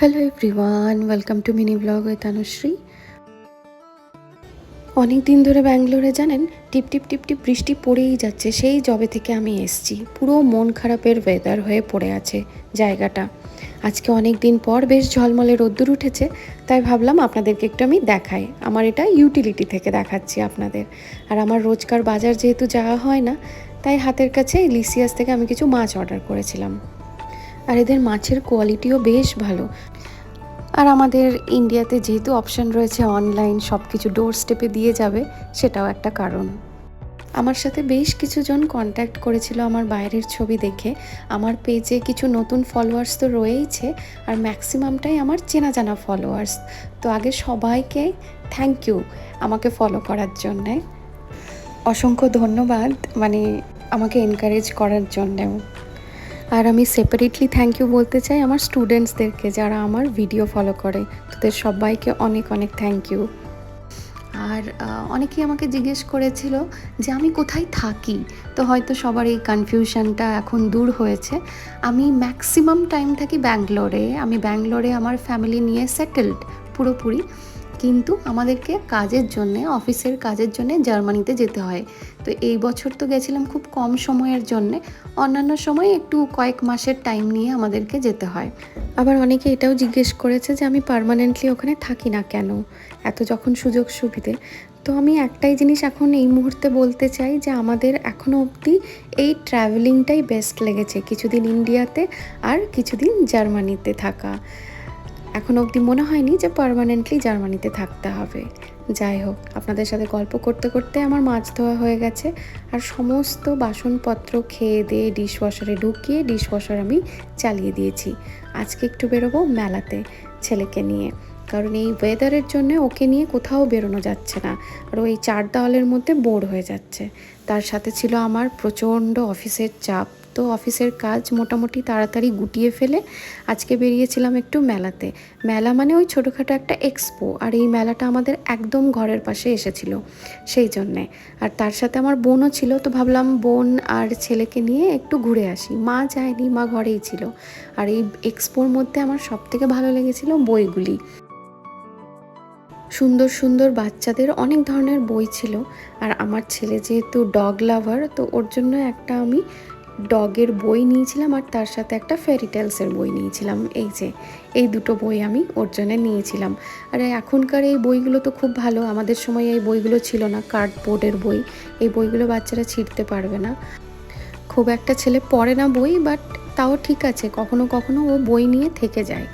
Hello everyone welcome to mini blog with Anushree অনেক দিন ধরে ব্যাঙ্গালোরে জানেন, টিপ টিপ টিপ টিপ বৃষ্টি পড়েই যাচ্ছে, সেই জবে থেকে আমি এসছি। পুরো মন খারাপের ওয়েদার হয়ে পড়ে আছে জায়গাটা। আজকে অনেক দিন পর বেশ ঝলমলে রোদ্দুর উঠেছে, তাই ভাবলাম আপনাদেরকে একটু আমি দেখাই। আমার এটা ইউটিলিটি থেকে দেখাচ্ছি আপনাদের। আর আমার রোজকার বাজার যেহেতু যাওয়া হয় না, তাই হাতের কাছে লিসিয়াস থেকে আমি কিছু মাছ অর্ডার করেছিলাম। আর এদের মাছের কোয়ালিটিও বেশ ভালো। আর আমাদের ইন্ডিয়াতে যেহেতু অপশান রয়েছে অনলাইন সব কিছু ডোর স্টেপে দিয়ে যাবে, সেটাও একটা কারণ। আমার সাথে বেশ কিছুজন কন্ট্যাক্ট করেছিল আমার বাইরের ছবি দেখে। আমার পেজে কিছু নতুন ফলোয়ার্স তো রয়েইছে, আর ম্যাক্সিমামটাই আমার চেনা জানা ফলোয়ার্স তো আগে সবাইকে থ্যাংক ইউ আমাকে ফলো করার জন্যে। অসংখ্য ধন্যবাদ মানে আমাকে এনকারেজ করার জন্যেও। আর আমি সেপারেটলি থ্যাংক ইউ বলতে চাই আমার স্টুডেন্টসদেরকে যারা আমার ভিডিও ফলো করে। তোদের সবাইকে অনেক অনেক থ্যাংক ইউ আর অনেকেই আমাকে জিজ্ঞেস করেছিল যে আমি কোথায় থাকি? তো হয়তো সবার এই কনফিউশনটা এখন দূর হয়েছে। আমি ম্যাক্সিমাম টাইম থাকি ব্যাঙ্গালোরে। আমি ব্যাঙ্গালোরে আমার ফ্যামিলি নিয়ে সেটেলড পুরোপুরি। কিন্তু আমাদেরকে কাজের জন্যে, অফিসের কাজের জন্যে জার্মানিতে যেতে হয়। তো এই বছর তো গেছিলাম খুব কম সময়ের জন্যে। অন্যান্য সময় একটু কয়েক মাসের টাইম নিয়ে আমাদেরকে যেতে হয়। আবার অনেকে এটাও জিজ্ঞেস করেছে যে, আমি পার্মানেন্টলি ওখানে থাকি না কেন? এত যখন সুযোগ সুবিধে? তো আমি একটাই জিনিস এখন এই মুহূর্তে বলতে চাই যে, আমাদের এখনও অবধি এই ট্রাভেলিংটাই বেস্ট লেগেছে। কিছুদিন ইন্ডিয়াতে আর কিছুদিন জার্মানিতে থাকা। এখন অবধি মনে হয়নি যে পার্মানেন্টলি জার্মানিতে থাকতে হবে। যাই হোক, আপনাদের সাথে গল্প করতে করতে আমার মাছ ধোয়া হয়ে গেছে আর সমস্ত বাসনপত্র খেয়ে দিয়ে ডিশ ওয়াশারে ঢুকিয়ে ডিশ ওয়াশার আমি চালিয়ে দিয়েছি। আজকে একটু বেরোবো মেলাতে ছেলেকে নিয়ে। কারণ এই ওয়েদারের জন্য ওকে নিয়ে কোথাও বেরোনো যাচ্ছে না। আর ওই চার দেওয়ালের মধ্যে বোর হয়ে যাচ্ছে। তার সাথে ছিল আমার প্রচণ্ড অফিসের চাপ। তো অফিসের কাজ মোটামুটি তাড়াতাড়ি গুটিয়ে ফেলে আজকে বেরিয়েছিলাম একটু মেলাতে। মেলা মানে ওই ছোটোখাটো একটা এক্সপো আর এই মেলাটা আমাদের একদম ঘরের পাশে এসেছিল সেই জন্যে। আর তার সাথে আমার বোনও ছিল, তো ভাবলাম বোন আর ছেলেকে নিয়ে একটু ঘুরে আসি। মা যায়নি, মা ঘরেই ছিল। আর এই এক্সপোর মধ্যে আমার সবথেকে ভালো লেগেছিল বইগুলি। সুন্দর সুন্দর বাচ্চাদের অনেক ধরনের বই ছিল। আর আমার ছেলে যেহেতু ডগ লাভার তো ওর জন্য একটা আমি ডগের বই নিয়েছিলাম আর তার সাথে একটা ফেরি টেলসের বই নিয়েছিলাম। এই যে, এই দুটো বই আমি ওর জন্য নিয়েছিলাম। আর এখনকার এই বইগুলো তো খুব ভালো। আমাদের সময় এই বইগুলো ছিল না কার্ডবোর্ডের বই। এই বইগুলো বাচ্চারা ছিঁড়তে পারবে না। খুব একটা ছেলে পড়ে না বই বাট তাও ঠিক আছে। কখনো কখনো ও বই নিয়ে থেকে যায়।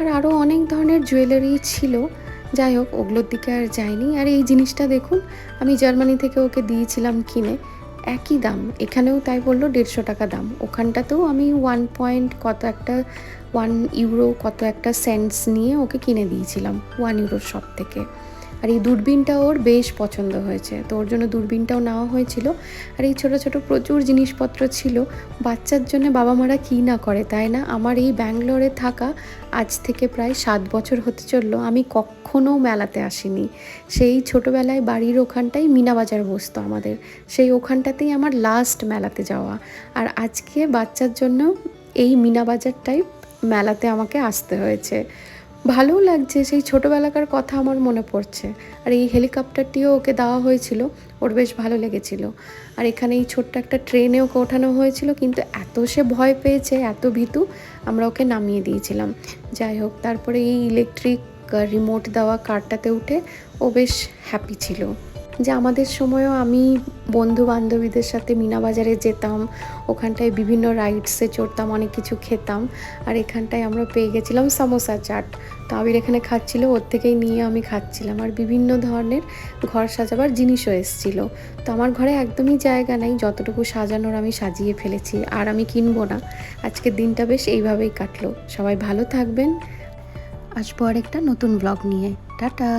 আর আরও অনেক ধরনের জুয়েলারি ছিল। যাই হোক, ওগুলোর দিকে আর যাইনি। আর এই জিনিসটা দেখুন, আমি জার্মানি থেকে ওকে দিয়েছিলাম কিনে, একই দাম। এখানেও তাই বলল দেড়শো টাকা দাম। ওখানটাতেও আমি ওয়ান পয়েন্ট কত একটা ওয়ান ইউরো কত একটা সেন্টস নিয়ে ওকে কিনে দিয়েছিলাম ওয়ান ইউরোর শপ থেকে। আর এই দূরবীনটা ওর বেশ পছন্দ হয়েছে। তো ওর জন্য দূরবীনটাও নেওয়া হয়েছিল। আর এই ছোট ছোট প্রচুর জিনিসপত্র ছিল। বাচ্চার জন্য বাবা মারা কী না করে, তাই না? আমার এই ব্যাঙ্গালোরে থাকা আজ থেকে প্রায় সাত বছর হতে চলল। আমি কখনো মেলাতে আসিনি। সেই ছোটোবেলায় বাড়ির ওখানটাই মিনা বাজার বসতো আমাদের। সেই ওখানটাতেই আমার লাস্ট মেলাতে যাওয়া। আর আজকে বাচ্চার জন্য এই মিনা বাজারটাই মেলাতে আমাকে আসতে হয়েছে। ভালোও লাগছে, সেই ছোটোবেলাকার কথা আমার মনে পড়ছে। আর এই হেলিকপ্টারটিও ওকে দেওয়া হয়েছিল, ওর বেশ ভালো লেগেছিল। আর এখানে এই ছোট্ট একটা ট্রেনে ওকে ওঠানো হয়েছিল, কিন্তু এত সে ভয় পেয়েছে, এত ভীতু, আমরা ওকে নামিয়ে দিয়েছিলাম। যাই হোক, তারপরে এই ইলেকট্রিক রিমোট দেওয়া কারটাতে উঠে ও বেশ হ্যাপি ছিল। যে আমাদের সময়ও আমি বন্ধু বান্ধবীদের সাথে মিনা বাজারে যেতাম, ওখানটায় বিভিন্ন রাইডসে চড়তাম, অনেক কিছু খেতাম, আর এখানটায় আমরা পেয়ে গেছিলাম সমোসা চাট। তো আবির এখানে খাচ্ছিল, ওর থেকেই নিয়ে আমি খাচ্ছিলাম, আর বিভিন্ন ধরনের ঘর সাজাবার জিনিসও এসেছিল। তো আমার ঘরে একদমই জায়গা নাই, যতটুকু সাজানোর আমি সাজিয়ে ফেলেছি, আর আমি কিনবো না। আজকের দিনটা বেশ এইভাবেই কাটলো। সবাই ভালো থাকবেন। আসব আর একটা নতুন ব্লগ নিয়ে। টাটা!